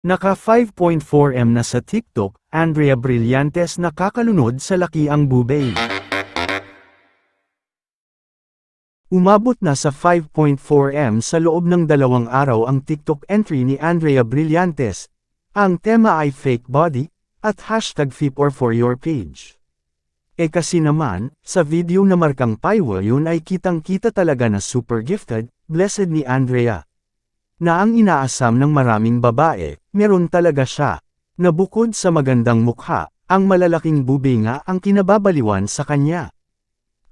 Naka 5.4M na sa TikTok, Andrea Brillantes nakakalunod sa laki ang bubay. Umabot na sa 5.4M sa loob ng dalawang araw ang TikTok entry ni Andrea Brillantes. Ang tema ay fake body, at hashtag FIP or for your page. E kasi naman, sa video na markang Paiwa yun ay kitang kita talaga na super gifted, blessed ni Andrea. Na ang inaasam ng maraming babae, meron talaga siya. Na bukod sa magandang mukha, ang malalaking bubi nga ang kinababaliwan sa kanya.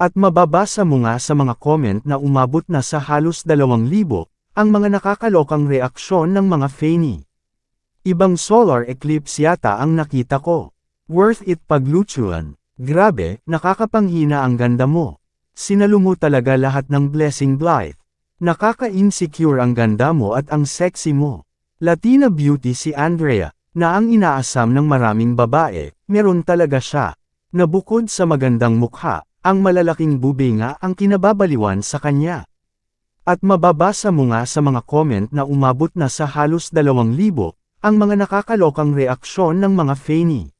At mababasa mo nga sa mga comment na umabot na sa halos 2,000 ang mga nakakalokang reaksyon ng mga fanny. Ibang solar eclipse yata ang nakita ko. Worth it paglutuan. Grabe, nakakapanghina ang ganda mo. Sinalo mo talaga lahat ng blessing Blythe. Nakaka-insecure ang ganda mo at ang sexy mo. Latina beauty si Andrea, na ang inaasam ng maraming babae, meron talaga siya. Na bukod sa magandang mukha, ang malalaking bubi nga ang kinababaliwan sa kanya. At mababasa mo nga sa mga comment na umabot na sa halos 2,000 ang mga nakakalokang reaksyon ng mga fanny.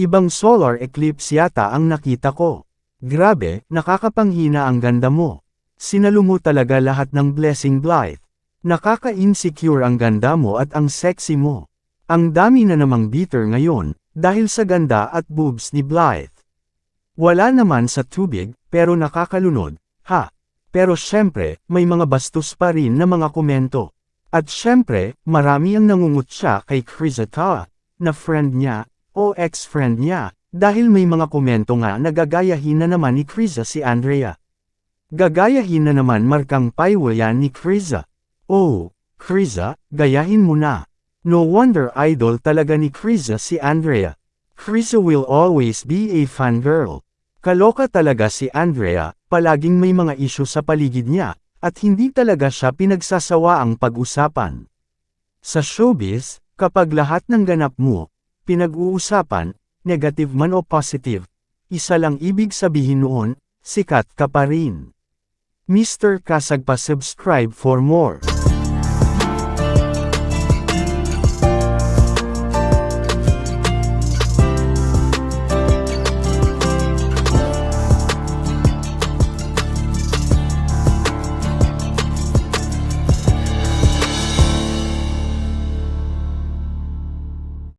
Ibang solar eclipse yata ang nakita ko. Grabe, nakakapanghina ang ganda mo. Sinalo mo talaga lahat ng blessing Blythe. Nakaka-insecure ang ganda mo at ang sexy mo. Ang dami na namang bitter ngayon, dahil sa ganda at boobs ni Blythe. Wala naman sa tubig, pero nakakalunod, ha? Pero syempre, may mga bastos pa rin na mga komento. At syempre, marami ang nangungutya kay Krizata, na friend niya, o ex-friend niya, dahil may mga komento nga na gagayahin na naman ni Kriza si Andrea. Gagayahin na naman markang paiwa yan ni Kriza. Oh, Kriza, gayahin mo na. No wonder idol talaga ni Kriza si Andrea. Kriza will always be a fun girl. Kaloka talaga si Andrea, palaging may mga isyu sa paligid niya, at hindi talaga siya pinagsasawa ang pag-usapan. Sa showbiz, kapag lahat ng ganap mo, pinag-uusapan, negative man o positive, isa lang ibig sabihin noon, sikat ka pa rin. Mr. Kasag pa subscribe for more.